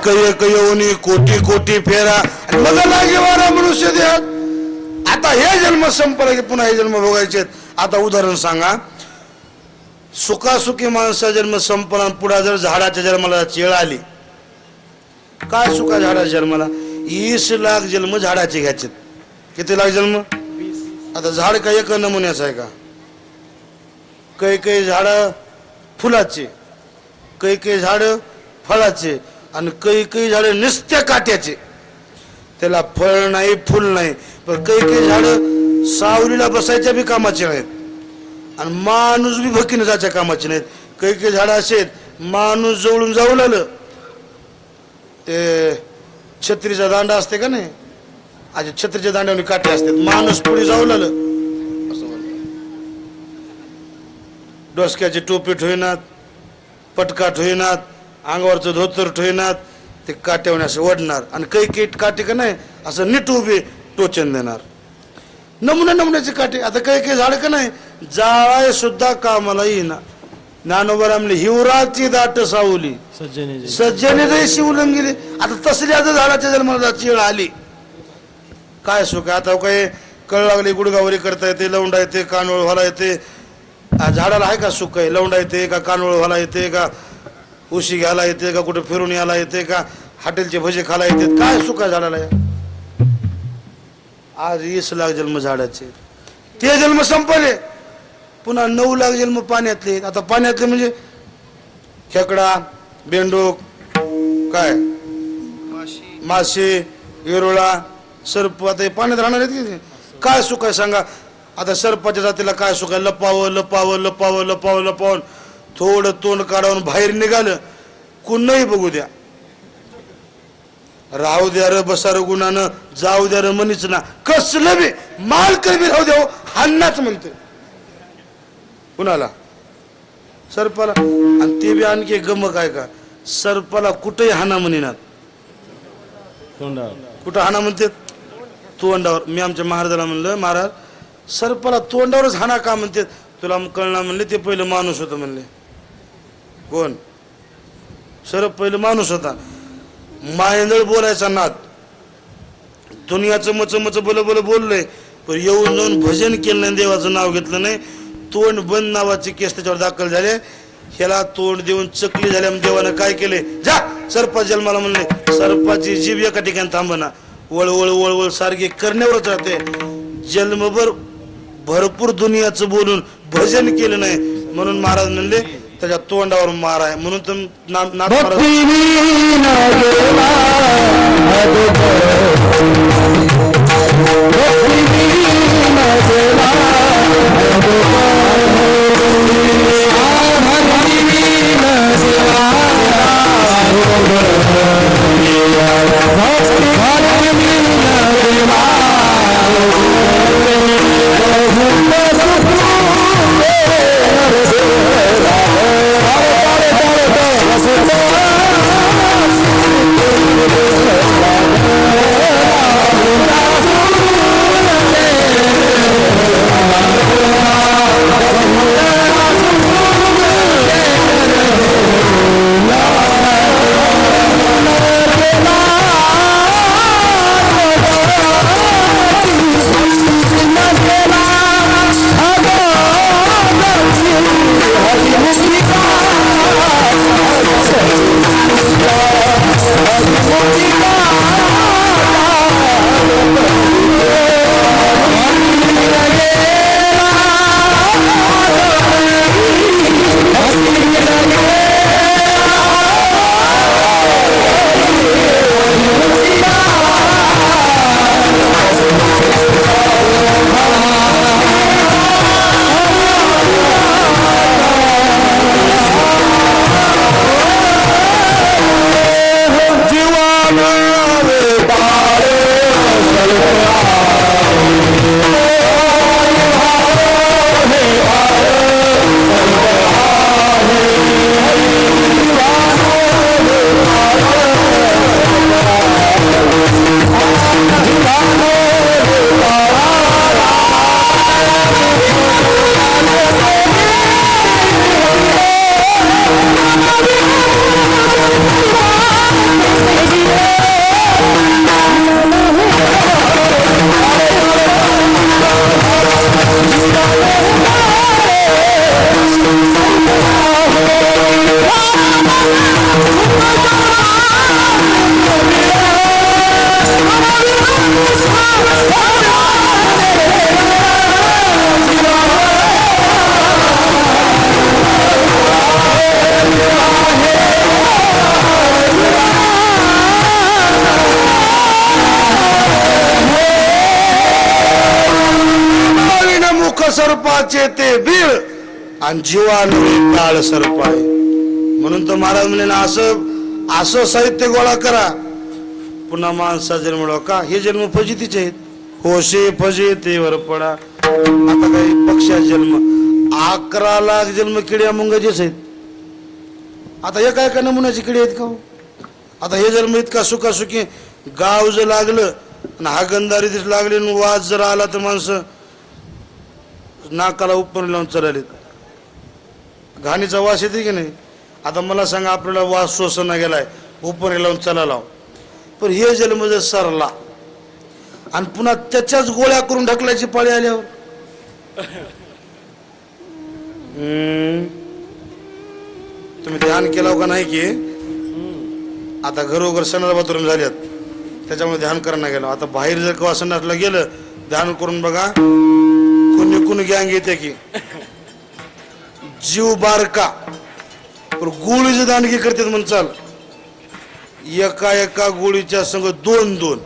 एक एक येऊनी कोटी कोटी फेरा. मग लागेवारा मनुष्य देहात. आता हे जन्म संपला की पुन्हा हे जन्म भोगायचे आता उदाहरण सांगा. सुखासुखी माणसा जन्म संपला आणि पुढे जर झाडाच्या जन्माला चेळ आली. काय सुखा झाडाच्या जन्माला? वीस लाख जन्म झाडाचे घ्यायचे किती लाख जन्म? आता झाड काय एक नमुन्याचं आहे का? काही काही झाड फुलाचे. काही काही झाड फळाचे. आणि काही काही झाडं नुसत्या काट्याचे. त्याला फळ नाही फुल नाही. पण काही काही झाडं सावलीला बसायच्या बी कामाचे नाहीत. आणि माणूस बी भकीनं जायच्या कामाचे नाहीत. काही काही झाडं असे आहेत माणूस जवळून जाऊ लागलं. ते छत्रीचा दांडा असते का नाही? आज छत्रीच्या दांड्यावर काटे असतात. माणूस पुढे जाऊ लागलं. डोसक्याचे टोपीट डोसक्याची टोपी होईनात पटका अंगावरचं धोतर ठेवणार ते काट्यावर असं ओढणार. आणि काही काही काटे का नाही असं नीट उभे टोचन देणार. नमुना नमुन्याचे काटे आता काही काही झाड का नाही जाळाय सुद्धा कामाला येईना. म्हणले हिवराची दाट सावली. सज्जने सज्जने रे शिवलंग गेले आता तसली आता झाडाच्या जन्माला चिळ आली. काय सुख आहे? आता काय कळ लागली गुडगावरी करता येते लवंडा येते कानोळ व्हायला येते. झाडाला आहे का सुख आहे? लवंडा येते का कानोळ व्हायला येते का उशी घ्यायला येते का कुठे फिरून यायला येते का हॉटेलचे भजे खायला येते काय सुख आहे झाडाला या? आज वीस लाख जन्म झाडाचे. ते जन्म संपले. पुन्हा नऊ लाख जन्म पाण्यातले. आता पाण्यातले म्हणजे खेकडा बेंडूक काय? मासे येरोळा सर्प आता हे पाण्यात राहणार आहेत की? काय सुख आहे सांगा. आता सर्पाच्या जातीला काय सुख आहे? लपावं लपावं लपावं लपावं लपावून थोडं तोंड काढून बाहेर निघालं कुणही बघू द्या. राहू द्या र बसा र गुणानं जाऊ द्या र मनीच ना. कसलं बी माल बी राहू द्या हो, हाणनाच म्हणते कुणाला? सर्पाला. आणि ते बी आणखी गमक आहे का? सर्पाला कुठेही हाना म्हणिनात. तोंडावर. कुठं हाना म्हणते? तोंडावर. मी आमच्या महाराजाला म्हणलं महाराज सर्पाला तोंडावरच हाना का म्हणते? तुला कळणार म्हणले ते पहिलं माणूस होतं म्हणले. कोण? सर्व पहिलं माणूस होता. माहेंदळ बोलायचा नाद. दुनियाचं मच मच बोल बोल बोललंय पण येऊन जाऊन भजन केलं नाही देवाचं नाव घेतलं नाही. तोंड बंद नावाचे केस त्याच्यावर दाखल झाले. ह्याला तोंड देऊन चकली झाल्या देवानं काय केले? जा सर्पा जन्माला म्हणले सर्पाची जीव एका ठिकाणी थांबना वळवळ वळवळ सारखी करण्यावरच राहते. जन्मभर भरपूर दुनियाचं बोलून भजन केलं नाही. म्हणून महाराज म्हणले तजत्तुवंड और मारा है मुनुतम ना ना भक्ति ना देवा भक्ति ना देवा सर्पाचे ते बीळ आणि जीवानुरे काळ सर्प आहे. म्हणून तर महाराज म्हणले ना असं असं साहित्य गोळा करा. पुन्हा माणसा जन्म का हे जन्म फजितीचे आहेत. होशे फजिते वर पडा. आता काही पक्षा जन्म अकरा लाख जन्म किड्या मुंगाचेच आहेत. आता एका एका नमुन्याची किडी आहेत का हो? आता हे जन्म इतका सुखासुखी गाव जर लागलं आणि हा गंधारी दिस लागले वाज जर आला तर माणसं नाकाला उपर लावून चढालेत. घाणीचा वास येते की नाही? आता मला सांगा आपल्याला वास सोसना गेलाय उपर लावून चला पण हे जन्म जर सरला. आणि पुन्हा त्याच्याच गोळ्या करून ढकलायची पाळी आल्यावर. तुम्ही ध्यान केलं का नाही की? आता घरोघर सणाला बाथरूम झाल्यात. त्याच्यामुळे ध्यान करणं गेलो. आता बाहेर जर केव्हा संडासला गेलं ध्यान करून बघा. कोणी कोणी गँग येते की? जीव बारका पण गोळीचं दांडगी करतात म्हण चाल. एका एका गोळीच्या संग दोन दोन.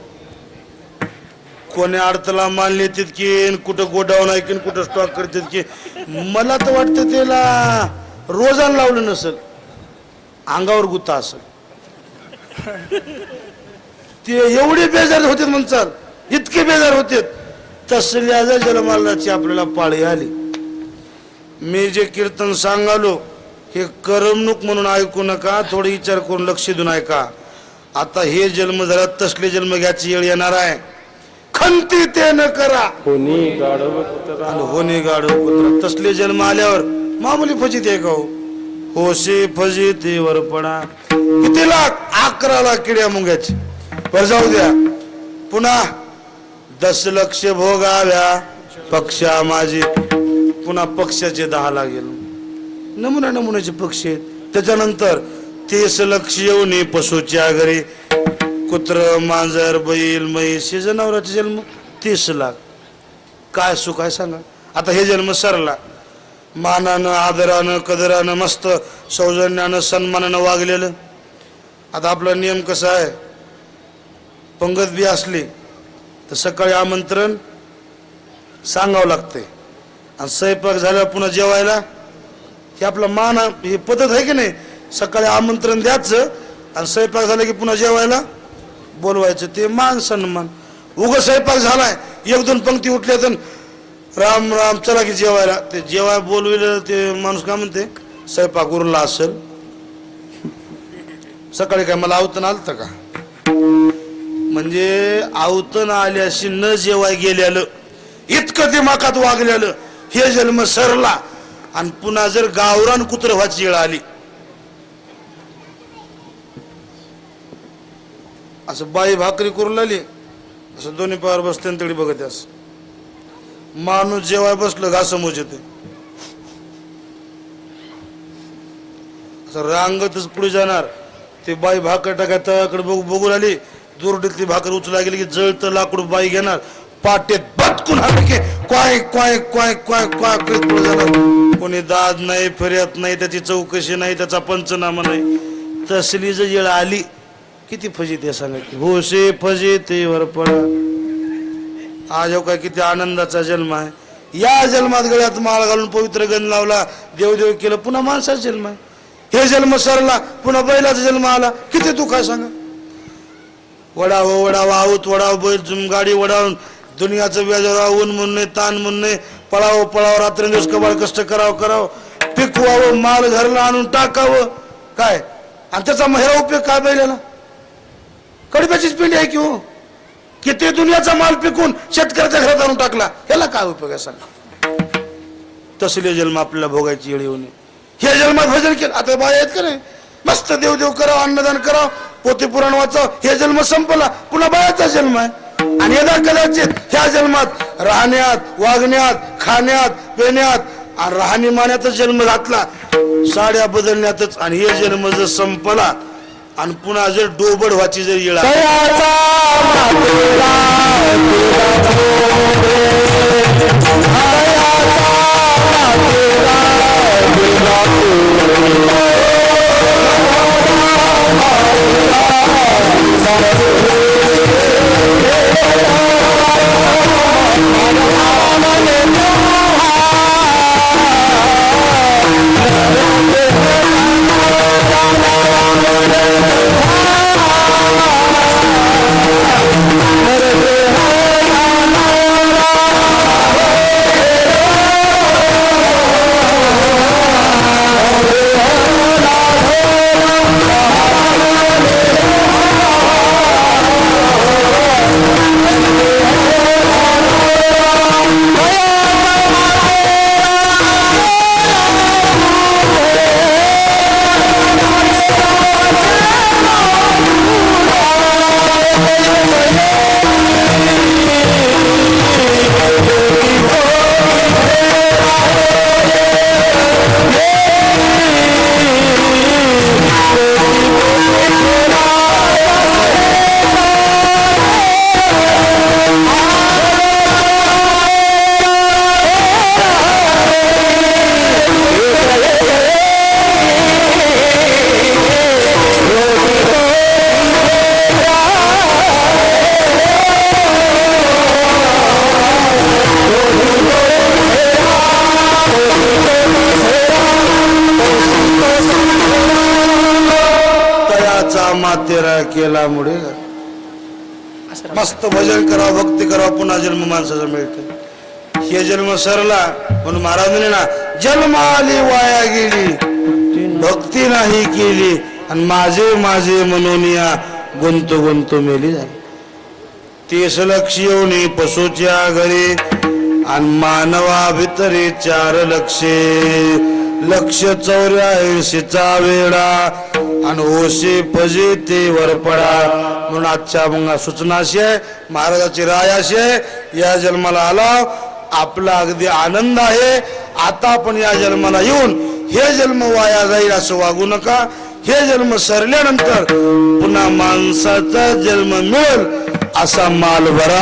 कोणी अडतला माल नेतात की कुठं गोडाऊन आहे की कुठं स्टॉक करतात की मला तर वाटतं त्याला रोजान लावलं नसल. अंगावर गुता असेल. ते एवढे बेजार होते म्हणचाल इतके बेजार होते तसल्या जर जन्मालाची आपल्याला पाळी आली. मी जे कीर्तन सांगालो हे करमणूक म्हणून ऐकू नका थोडे विचार करून लक्ष देऊन ऐका. आता हे जन्म झाला तसले जन्म घ्यायची वेळ येणार आहे. खंती ते न करा. गाढव होणे गाडो पुत्र तसले जन्म आल्यावर मामुली फजित आहे का हो? होशे फजिते वर पडा. किती लाख अकरा लाख किड्या मुंग्याची. वर जाऊ द्या. पुन्हा दस लक्ष भोगाव्या पक्षा माझे. पुन्हा पक्षाचे दहा लागेल. नमुना नमुन्याचे पक्षी आहेत. त्याच्यानंतर तीस लक्ष येऊन पशुच्या घरी. कुत्र मांजर बैल म्हैस हे जनावरांचे जन्म तीस लाख. काय सुख आहे सांगा. आता हे जन्म सरला. मानानं आदरानं कदरानं मस्त सौजन्यानं सन्मानानं वागलेलं. आता आपला नियम कसा आहे? पंगत बी असली तर सकाळी आमंत्रण सांगावं लागते आणि स्वयंपाक झाल्यावर पुन्हा जेवायला हे आपला मान ही पद्धत आहे की नाही? सकाळी आमंत्रण द्यायचं आणि स्वयंपाक झाला की पुन्हा जेवायला बोलवायचं. ते मान सन्मान. उग स्वयंपाक झालाय एक दोन पंक्ती उठल्या तर राम राम चला की जेवायला. ते जेवाय बोलविलं ते माणूस काय म्हणते? स्वयंपाक उरला असेल. सकाळी काय मला आवतन आलं का? म्हणजे आवतन आल्याशी न जेवाय गेल्यालं इतकं दिमाकात वागल्यालं हे जन्म सरला. आणि पुन्हा जर गावरान कुत्र व्हायची वेळ आली. असं बाई भाकरी करून लागली असं दोन्ही पावर बसते आणि तिकडे बघत अस. माणूस जेवाय बसलं घासमोज येते असं रांगतच पुढे जाणार. ते बाई भाकर टाकाय तळाकडे बघू बघू लागली दुरडीतली भाकर उचला गेली की जळतं लाकूड बाई घेणार. पाटेत बटकून हाके क्वाय क्वाय क्वाय क्वाय क्वाय पुढे जाणार. कोणी दाद नाही फिर्यात नाही त्याची चौकशी नाही त्याचा पंचनामा नाही. तसली जर येळ आली किती फजित आहे सांगा की. होशे फजिते वरपडा आज हो काय किती आनंदाचा जन्म आहे. या जन्मात गळ्यात माळ घालून पवित्र गण लावला देवदेव केलं पुन्हा माणसाचा जन्म आहे. हे जन्म सरला पुन्हा बैलाचा जन्म आला. किती दुःख आहे सांगा. वडाव वडाव आऊत वडाव बैल जुमगाडी वडावून दुनियाचं व्याजावर ऊन म्हणणे ताण म्हणणे पळावं पळावं रात्रंदिवस कबाळ कष्ट करावं करावं. पिकवावं माल घरला आणून टाकावं. काय? आणि त्याचा महिरा उपयोग काय बैलाला? कडब्याचीच पिंडी आहे की हो? किती दुनियाचा माल पिकून शेतकऱ्याच्या घरात आणून टाकला? ह्याला काय उपयोग आहे सांगा? तसले जन्म आपल्याला भोगायची येळ येऊ नये. हे जन्मात भजन केलं. आता बाया आहेत का नाही? मस्त देवदेव करा अन्नदान करा पोते पुराण वाचा हे जन्म संपला. पुन्हा बायाचा जन्म आहे. आणि यदा कदाचित ह्या जन्मात राहण्यात वागण्यात खाण्यात पिण्यात आणि राहणीमान्याचा जन्म घातला. साड्या बदलण्यातच आणि हे जन्म जर संपला आणि पुन्हा जर डोबड व्हायची जर येळा. आली, केला मुळे मस्त भजन करावं भक्ती करावं पुन्हा जन्म माणसाचा मिळतो. हे जन्म सरला म्हणून महाराज म्हणे ना जन्माली वाया गेली. भक्ती नाही केली आणि माझे माझे मनोनिया गुंतो गुंतो मेली झाली तेस लक्ष येऊन पशुच्या घरी आणि मानवा भितरे चार लक्षे. लक्ष चौऱ्याऐंशीचा वेळा आणि ओशे पजे ते वरपडा म्हणून आजच्या मग सूचना अशी आहे महाराजाची राय अशी आहे या जन्माला आला आपला अगदी आनंद आहे. आता आपण या जन्माला येऊन हे जन्म वाया जाईल असं वागू नका. हे जन्म सरल्यानंतर पुन्हा माणसाचा जन्म मिळेल असा माल भरा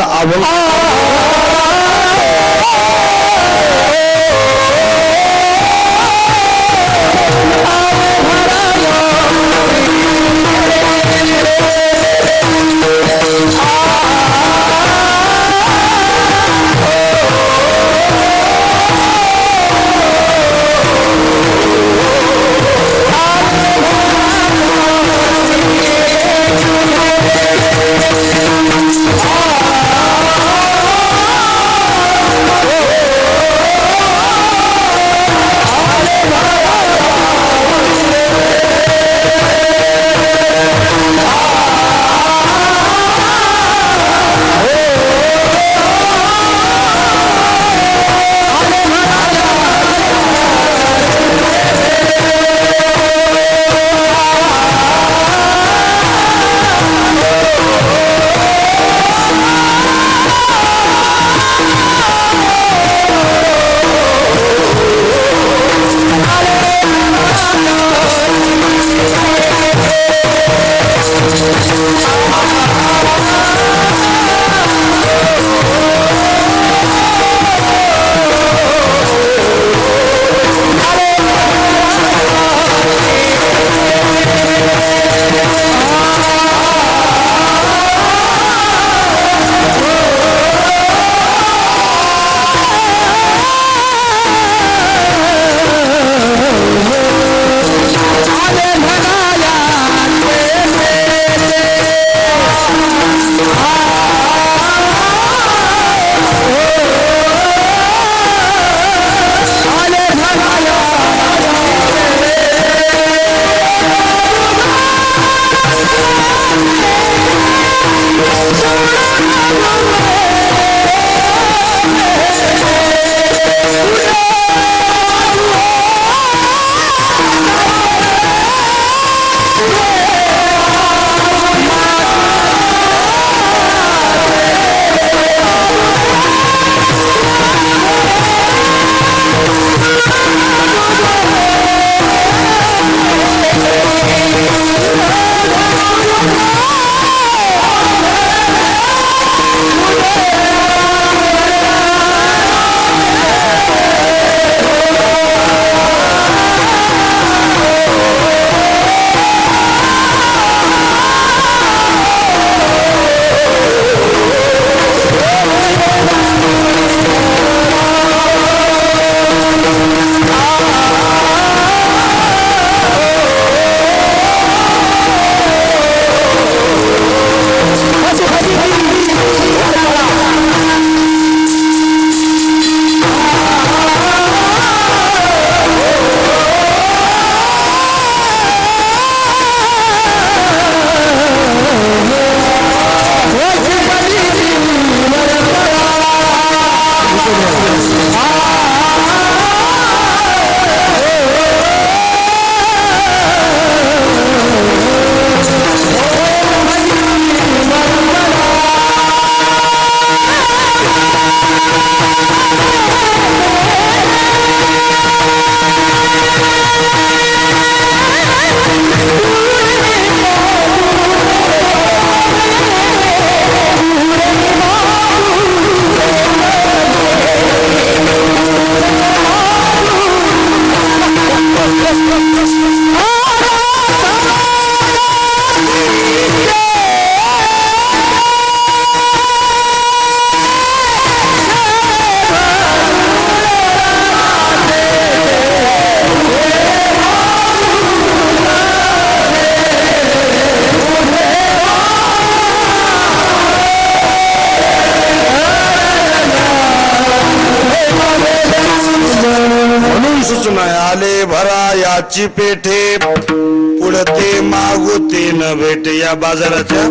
भरा पेठे. पुढते मागुते न भेटे या बाजाराच्या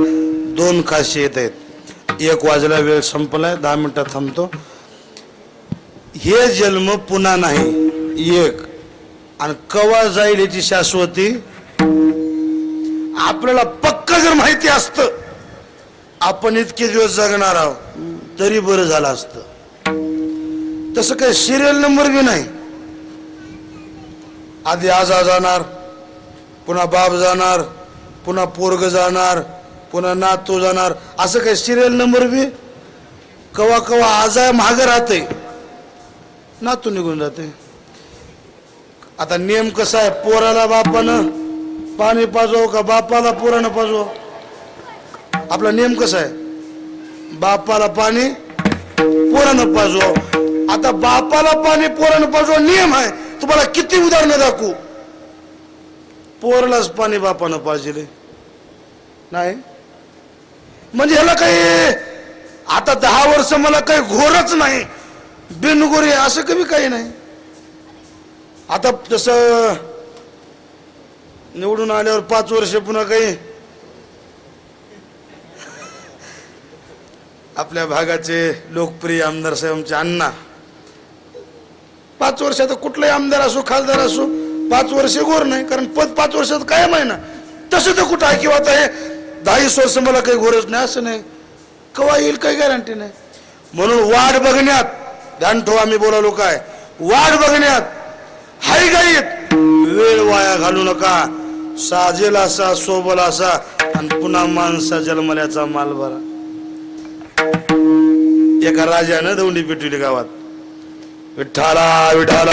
दोन खासियत आहेत. एक वाजला वेळ संपलाय दहा मिनिटात थांबतो. हे जन्म पुन्हा नाही एक. आणि कवा जाईल याची शाश्वती? आपल्याला पक्क जर माहिती असतं आपण इतके दिवस जगणार आहोत तरी बरं झालं असतं. तसं काही सिरियल नंबर बी नाही. आधी आजा जाणार पुन्हा बाप जाणार पुन्हा पोरग जाणार पुन्हा नातू जाणार. असं काही सिरियल नंबर बी कवा कवा आजा महाग राहते नातू निघून जाते आता नियम कसा आहे? पोराला बापानं पाणी पाजव का बापाला पोरानं पाजव? आपला नियम कसा आहे? बापाला पाणी पोरानं पाजव. आता बापाला पाणी पोरानं पाजव नियम आहे. तुम्हाला किती उदाहरणं दाखवू? पोरलाच पाणी बापानं पाजले. नाही? म्हणजे ह्याला काही आता दहा वर्ष मला काही घोरच नाही. बिनगोरी असं कमी काही नाही. आता जसं निवडून आल्यावर पाच वर्ष पुन्हा काही आपल्या भागाचे लोकप्रिय आमदार साहेब आमचे अण्णा. पाच वर्षात कुठलाही आमदार असो खासदार असो पाच वर्ष गोर नाही कारण पद पाच वर्षात कायम आहे ना. तसं तर कुठं आहे किंवा आता हे दहावीस वर्ष मला काही गोरज नाही असं नाही. कवा येईल काही गॅरंटी नाही. म्हणून वाट बघण्यात ध्यान ठेवा आम्ही बोलालो काय? वाट बघण्यात हाय गाईत वेळ वाया घालू नका. साजेल असा सोबल असा आणि पुन्हा माणसा जन्मल्याचा माल बरा एका राजानं दौंडी पेटवली गावात. विठ्ठाला विठाला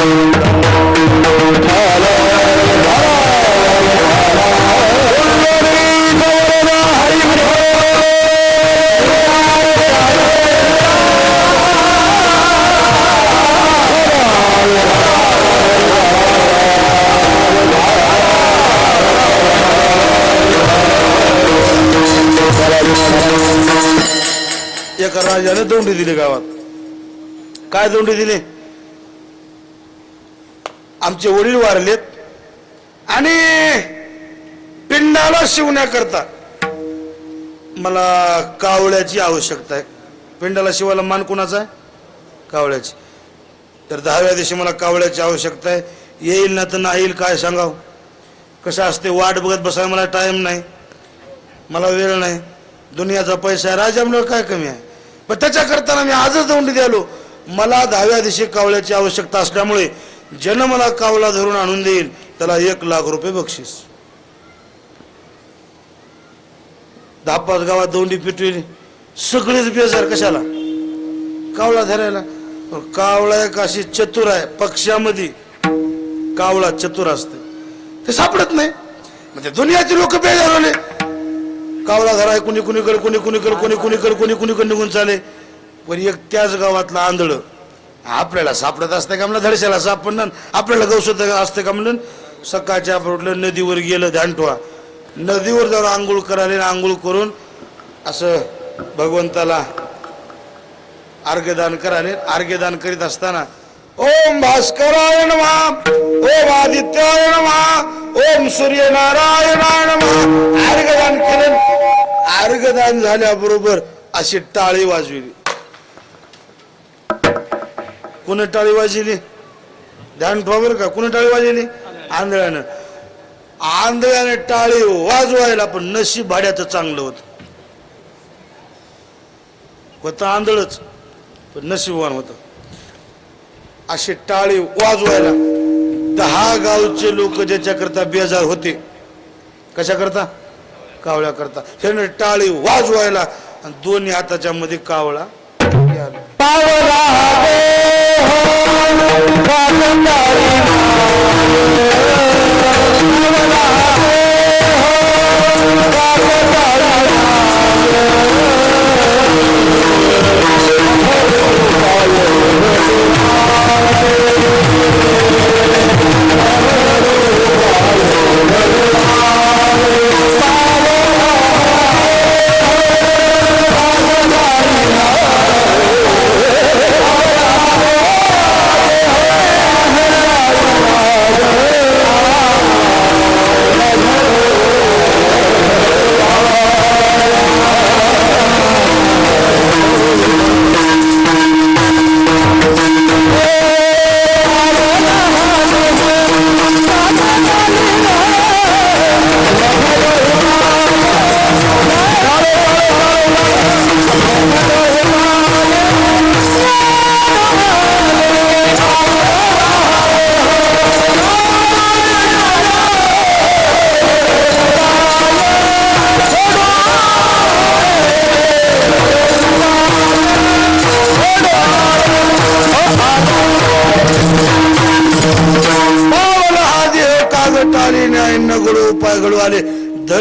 एका राजाने दोंडी दिली गावात. काय दोंडी दिली? आमचे वडील वारलेत आणि पिंडाला शिवण्याकरता मला कावळ्याची आवश्यकता आहे. पिंडाला शिवायला मान कुणाचा आहे? कावळ्याची. तर दहाव्या दिवशी मला कावळ्याची आवश्यकता आहे. येईल ना तर नाही येईल काय सांगाव? कसं असते वाट बघत बसायला मला टाईम नाही. मला वेळ नाही. दुनियाचा पैसा आहे राजामुळे काय कमी आहे? पण त्याच्याकरता मी आजच दोंडी द्यालो मला दहाव्या दिवशी कावळ्याची आवश्यकता असल्यामुळे जन मला कावला धरून आणून देईल त्याला एक लाख रुपये बक्षीस. दहा पाच गावात दोंडी पिटविली सगळेच बेजार कशाला? कावळा धरायला? कावळा एक अशी चतुर आहे पक्षामध्ये. कावळा चतुर असते. ते सापडत नाही. म्हणजे दुनियाचे लोक बेजार झाले कावळा धराय कुणी कुणीकडे कुणी कुणीकडे कुणी कुणीकडे कुणी कुणीकडे निघून चाले. पण एक त्याच गावातला आंधळ. आपल्याला सापडत असतं का म्हणलं? धडशाला सापडणं. आपल्याला गवसत असतं का म्हणलं? सकाळच्या आपण नदीवर गेलं ध्यान नदीवर जाऊन आंघोळ करायला आंघोळ करून असं भगवंताला अर्घ्यदान करायला. अर्घ्यदान करीत असताना ओम भास्कराय नमः ओम आदित्याय नमः ओम सूर्यनारायणाय नमः. अर्घदान केलं. अर्घदान झाल्याबरोबर अशी टाळी वाजविली. कुणी टाळी वाजली? ध्यान ठेवा बरं का कुणी टाळी वाजली? आंधळ्यानं. आंधळ्याने टाळी वाजवायला पण नशीब भाड्याचं चांगलं होतं. होतं आंधळच पण नशीबवान होतं. अशी टाळी वाजवायला दहा गावचे लोक ज्याच्याकरता बेजार होते कशाकरता? कावळ्या करता त्याने टाळी वाजवायला आणि दोन्ही हाताच्या मध्ये कावळा पावला Bye.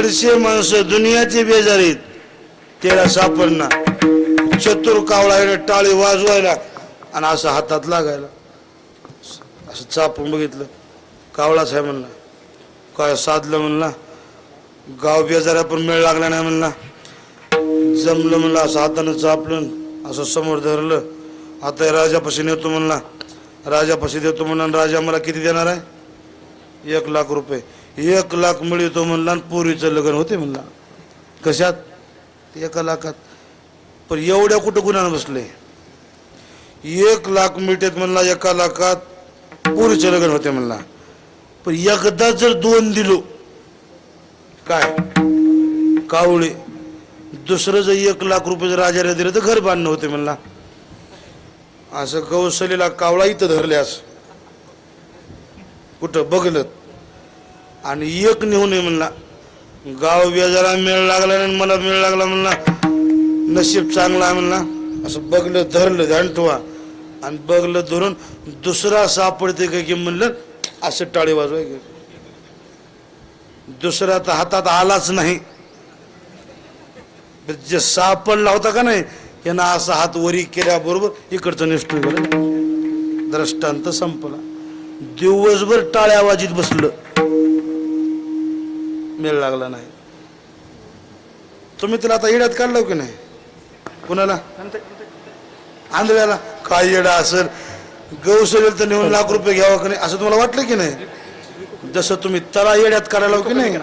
धडशे माणसं दुनियाचे बेजारीत त्याला सापडणार चतुर कावळा टाळी वाजवायला आणि असं हातात लागायला. असं चापून बघितलं. कावळाच आहे म्हणला काय साधलं म्हणला? गाव बेजारा पण मेळ लागला नाही म्हणला. जमलं म्हणलं असं हातानं चापलं असं समोर धरलं. आता हे राजापाशी नेतो म्हणला. राजापाशी देतो म्हणला आणि राजा मला किती देणार आहे? एक लाख रुपये. एक लाख मिळतो म्हणला आणि पोरीचं लग्न होते म्हणला. कशात? एका लाखात. पण एवढ्या कुठं गुन्ह्यानं बसले? एक लाख मिळतात म्हणला एका लाखात पोरीचं लग्न होते म्हणला. पण एकदा जर दोन दिलो काय? कावळे. दुसरं जर एक लाख रुपये जर राजाला दिलं तर घर बांधणं होते म्हणला. असं कौशलीला कावळा इथं धरल्यास. कुठं? बघलत. आणि एक नेऊन ये म्हणला गाव बेजारा मेळ लागला नाही मला मेळ लागला म्हणला नशीब चांगला आहे म्हणला. असं बघलं धरलं अंटवा आणि बघलं धरून दुसरा सापडते का की म्हणलं असं टाळी वाजवाय दुसरा तर हातात आलाच नाही. जे सापडला होता का नाही यांना असा हात वरी केल्याबरोबर इकडचं निष्ठू द्रष्टांत दृष्टांत संपला. दिवसभर टाळ्या वाजीत बसलं. मेळ लागला नाही. तुम्ही तिला आता येड्यात काढलं की नाही? कुणाला? आंधळ्याला? काय येडा असेल? गौसरेल तर नेऊन लाख रुपये घ्यावा की नाही? असं तुम्हाला वाटलं की नाही? जसं तुम्ही तला येड्यात काढायला की नाही?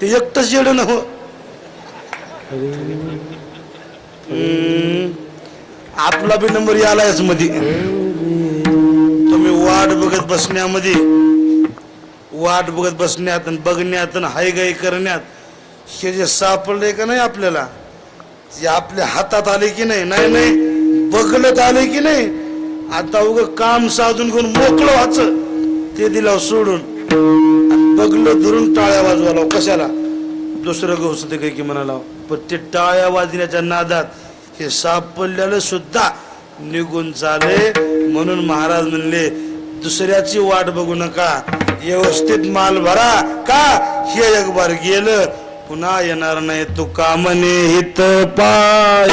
ते एकटंच येडं न हो. हम्म. आपला बी नंबर यालायच मध्ये तुम्ही वाट बघत बसण्यामध्ये वाट बघत बसण्यात आणि बघण्यात आणि हायगाई करण्यात हे जे सापडले का नाही आपल्याला? जे आपल्या हातात आले की नाही? नाही नाही. बघलत आले की नाही? आता उग काम साधून घेऊन मोकळं वाच ते दिला सोडून. बघलं धरून टाळ्या वाजवा लाव. कशाला? दुसरं गोष्ट ते काही की म्हणाला पण ते टाळ्या वाजण्याच्या नादात हे सापडलेलं सुद्धा निघून चाले म्हणून महाराज म्हणले दुसऱ्याची वाट बघू नका. व्यवस्थित माल भरा. का? हे एक बार गेलं पुन्हा येणार नाही तू कामने हित पाय.